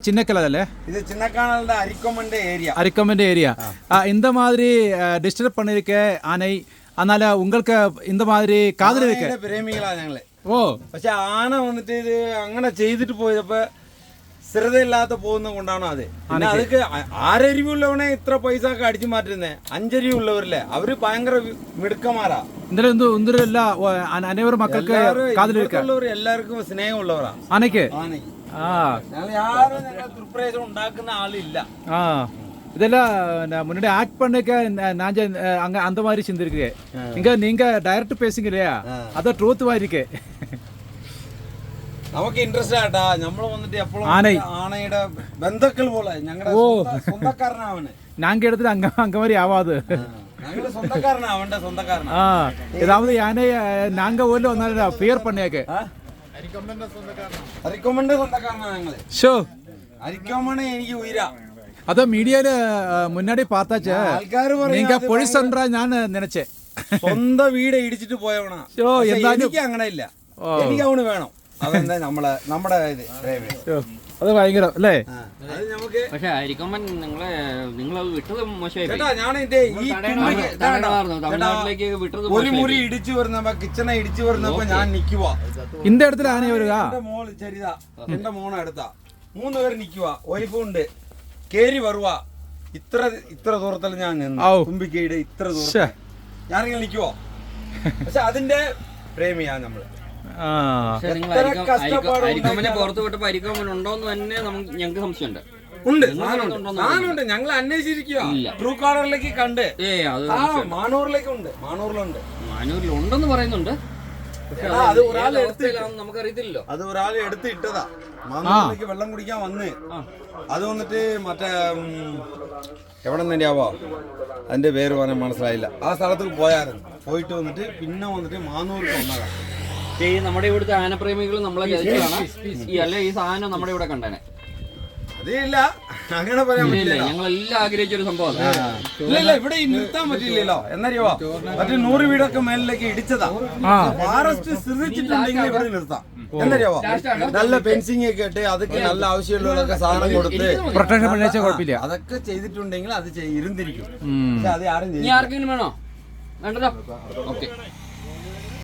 சின்னக்கிழல இது சின்னக்கானல்ட அரிக்கொமண்ட area அரிக்கமெண்ட் area இந்த மாதிரி டிஸ்டர்ப் பண்ணிருக்க ஆனை அதனால உங்களுக்கு இந்த மாதிரி കാതൽ ഇരിക്ക ആനയുടെ പ്രേമികളാ ഞങ്ങള് ഓ പക്ഷെ ആന വന്നിട്ട് ഇത് അങ്ങനെ ചെയ്തിട്ട് പോയപ്പോ സ്ഥിരതയില്ലാത്ത പോകുന്ന കൊണ്ടാണ് അത് പിന്നെ അതൊക്കെ ആ- ആരരിവുള്ളവനെ ഇത്ര പൈസ ഒക്കെ അടിച്ചു മാറ്റുന്നേ അഞ്ചരിവുള്ളവരില്ലേ അവര് ഭയങ്കര വി- മിടുക്കന്മാരാ ഇന്നലെ ഒന്ന് ഒന്നിരല്ല അനേവരും മക്കൾക്ക് കാതൽ ഇരിക്ക ഉള്ളവർ എല്ലാവർക്കും സ്നേഹമുള്ളവരാ ആനയ്ക്ക് ആനയ്ക്ക് ആ ഞങ്ങൾ யாரும் ഞങ്ങൾ ദുർപ്രേസം ഉണ്ടാക്കുന്ന ആളില്ല ஆ இதெல்லாம் நான் முன்னாடி ஆக்ட் பண்ணிக்க ந- நான் ஜ- அங்க அந்த மாதிரி சிந்திருக்கேன் இங்க நீங்க டைரக்ட் பேசுங்க இல்லையா அதான் ட்ரூத் மாதிரி இருக்கு നമുക്ക് ഇൻട്രസ്റ്റ് ആട്ടാ നമ്മൾ വന്നിട്ട് എപ്പോഴും ആനൈ. ആനയുടെ ബന്ധുക്കൾ പോലെ ഞങ്ങളുടെ ഓ. സ്വന്തക്കാരനാ അവന് நாங்க எடுத்துட்டு அங்க அங்க மாதிரி ஆகாது ഞങ്ങളുടെ സ്വന്തക്കാരനാ അവന്റെ സ്വന്തക്കാരനാ ஆ ஏதாவது யானை அஹ், நாங்க ഷോ എനിക്ക് അത് മീഡിയയിൽ മുന്നാടി പാത്താച്ച്. ആൾക്കാർ പറയും ഞാൻ നിനച്ചേ. സ്വന്തം വീട് ഇടിച്ചിട്ട് പോയവണാ ഷോ എനിക്ക് അങ്ങനെ ഇല്ല എനിക്ക് അവണ് വേണം. അതെന്താ നമ്മളെ നമ്മുടെ അത് ഭയങ്കര അല്ലേ? പക്ഷെ അരിക്കൊമ്പൻ നിങ്ങളെ നിങ്ങളത് വിട്ടത് മോശമായി തമിഴ്നാട്ടിലേക്ക് വിട്ടത് ഒരു മുറി ഇടിച്ചു കിച്ചണ ഇടിച്ചു ഞാൻ ആന വരിക. എന്റെ മോൾ ചരിതാ എന്റെ മോണ എടുത്താ മൂന്ന് പേര് നിക്കുക വൈഫുണ്ട് കേറി വരുവാ. ഇത്ര ഇത്ര ദൂരത്തിൽ ഞാൻ നിന്നു. തുമ്പിക്കയുടെ ഇത്ര ദൂരം ഞാനിങ്ങനെ നിക്കുവോ. പക്ഷെ അതിന്റെ പ്രേമിയാ നമ്മൾ. പുറത്ത് വിട്ടപ്പോ ഉണ്ടോന്ന് തന്നെ നമുക്ക് ഞങ്ങൾക്ക് സംശയമുണ്ട്. ഉണ്ട്. സാധനമുണ്ട് ഞങ്ങൾ അന്വേഷിച്ചിരിക്കുക ഇല്ല. ട്രൂ കാർഡറിലേക്ക് കണ്ട്. മാനൂറിലേക്ക് ഉണ്ട്. മാനൂറിലുണ്ട്. മാനൂരിൽ ഉണ്ടെന്ന് പറയുന്നുണ്ട് അത് ഒരാൾ നമുക്കറിയത്തില്ലല്ലോ. അത് ഒരാൾ എടുത്തിട്ടതാ മാനൂറിലേക്ക് വെള്ളം കുടിക്കാൻ വന്ന്. അത് വന്നിട്ട് മറ്റേ എവിടെ നിന്നാവോ അതിന്റെ പേര് പറയാൻ മനസ്സിലായില്ല. ആ സ്ഥലത്തേക്ക് പോയായിരുന്നു. പോയിട്ട് വന്നിട്ട് പിന്നെ വന്നിട്ട് മാനൂർക്ക് വന്നതാ. പക്ഷേ ഈ നമ്മുടെ ഇവിടുത്തെ ആനപ്രേമികൾ നമ്മളെ ചതിച്ചതാണ് ഈ അല്ല ഈ സാധനം നമ്മുടെ ഇവിടെ കണ്ടേനെ. അതേ ഇല്ല. അങ്ങനെ പറയാൻ പറ്റില്ല ഇല്ല പറ്റില്ല ആഗ്രഹിച്ച ഒരു സംഭവം ഇല്ല ഇല്ല ഇവിടെ നിർത്താൻ പറ്റില്ലല്ലോ. എന്നറിയോ? മറ്റേ നൂറ് വീടൊക്കെ മേലിലേക്ക് ഇടിച്ചതാ. ആ. ഫോറസ്റ്റ് ശ്രദ്ധിച്ചിട്ടുണ്ടെങ്കിൽ ഇവിടെ നിർത്താം. എന്നറിയാവോ നല്ല ഫെൻസിങ് ഒക്കെ ഇട്ട് അതൊക്കെ നല്ല ആവശ്യമുള്ളതൊക്കെ സാധനം കൊടുത്ത് പ്രൊട്ടക്ഷൻ പണിച്ച കുഴപ്പമില്ല. അതൊക്കെ ചെയ്തിട്ടുണ്ടെങ്കിൽ അത് ഇരുന്നിരിക്കും. പക്ഷെ അത് ആരും ആർക്കെങ്കിലും വേണോ? വേണ്ടല്ലോ ഓക്കെ.